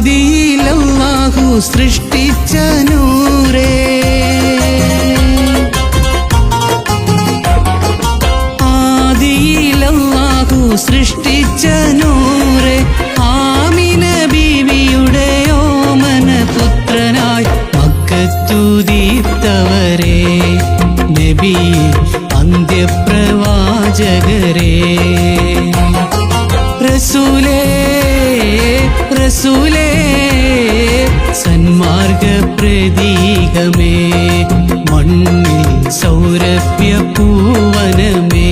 ആദിയിലല്ലാഹു സൃഷ്ടിച്ച നൂരേ ആദിയിലല്ലാഹു സൃഷ്ടിച്ച നൂറേ. ആമിന ബീവിയുടെ ഓമന പുത്രനായി മക്കത്തുദീപ്തവരെ നബിയെ അന്ത്യപ്രവാചകരെ. റസൂലേ റസൂലേ. പ്രതീകമേ മണ്ണിൽ സൗരഭ്യ പൂവനമേ